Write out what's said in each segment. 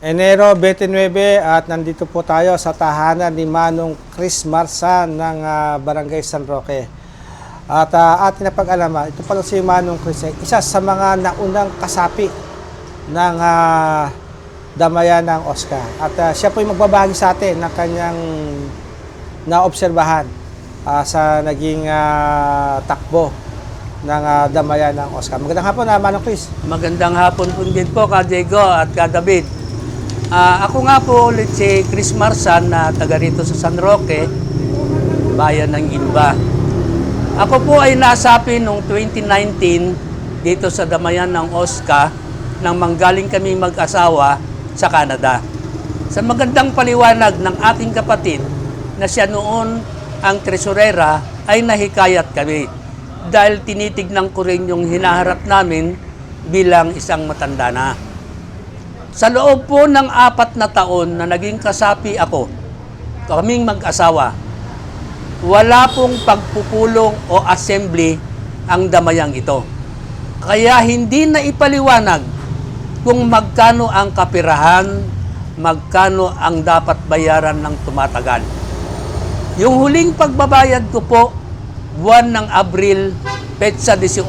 Enero 29 at nandito po tayo sa tahanan ni Manong Chris Marsan ng ah, Barangay San Roque. At uh, atin na pag-alaman, ito pala si Manong Chris, ay isa sa mga naunang kasapi ng ah, damayan ng Oscar. At ah, siya po yung magbabahagi sa atin ng kanyang naobserbahan ah, sa naging ah, takbo ng ah, damayan ng Oscar. Magandang hapon na Manong Chris. Magandang hapon po din po ka Diego at ka Ah, ako nga po ulit si Chris Marsan na taga rito sa San Roque, bayan ng Inba. Ako po ay nasapi noong 2019 dito sa damayan ng Oscar nang manggaling kami mag-asawa sa Canada. Sa magandang paliwanag ng aking kapatid na siya noon ang tresurera ay nahikayat kami dahil tinitignan ko rin yung hinaharap namin bilang isang matanda na. Sa loob po ng apat na taon na naging kasapi ako, kaming mag-asawa, wala pong pagpupulong o assembly ang damayang ito. Kaya hindi na ipaliwanag kung magkano ang kapirahan, magkano ang dapat bayaran ng tumatagal. Yung huling pagbabayad ko po, buwan ng Abril, petsa 18,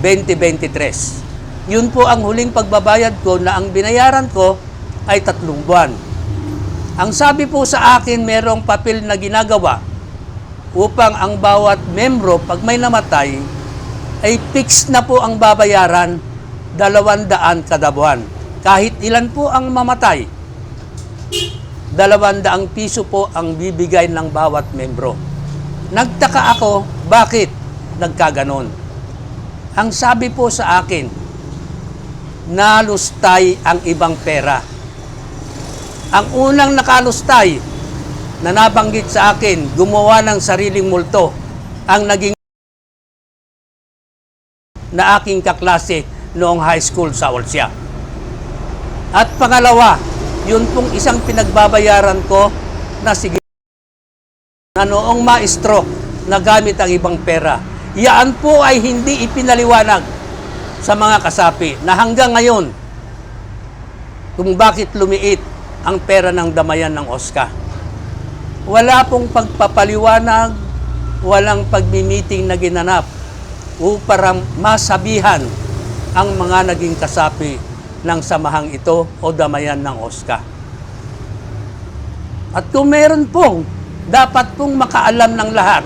2023. Yun po ang huling pagbabayad ko na ang binayaran ko ay tatlong buwan. Ang sabi po sa akin, merong papel na ginagawa upang ang bawat membro, pag may namatay, ay fix na po ang babayaran, dalawandaan kada buwan. Kahit ilan po ang mamatay, dalawandaang piso po ang bibigay ng bawat membro. Nagtaka ako, bakit nagkaganon? Ang sabi po sa akin, nalustay ang ibang pera. Ang unang nakalustay na nabanggit sa akin, gumawa ng sariling multo, ang naging na aking kaklase noong high school sa Olsia. At pangalawa, yun pong isang pinagbabayaran ko na sige na noong maestro na gamit ang ibang pera. Yaan po ay hindi ipinaliwanag sa mga kasapi na hanggang ngayon kung bakit lumiit ang pera ng damayan ng Oscar. Wala pong pagpapaliwanag, walang pagmimiting na ginanap upang masabihan ang mga naging kasapi ng samahang ito o damayan ng Oscar. At kung meron pong, dapat pong makaalam ng lahat,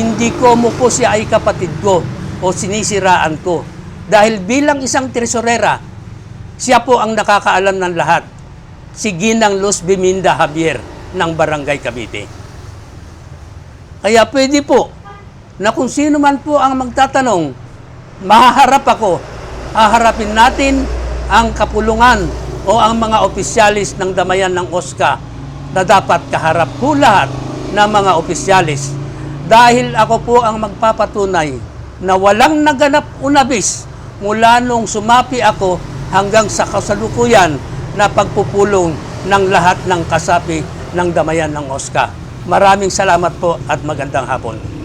hindi ko mo po siya ay kapatid ko o sinisiraan ko. Dahil bilang isang tresorera, siya po ang nakakaalam ng lahat. Si Ginang Luz Biminda Javier ng Barangay Cavite. Kaya pwede po na kung sino man po ang magtatanong, mahaharap ako, haharapin natin ang kapulungan o ang mga opisyalis ng damayan ng OSCA na dapat kaharap po lahat ng mga opisyalis dahil ako po ang magpapatunay na walang naganap unabis mula nung sumapi ako hanggang sa kasalukuyan na pagpupulong ng lahat ng kasapi ng damayan ng OSCA. Maraming salamat po at magandang hapon.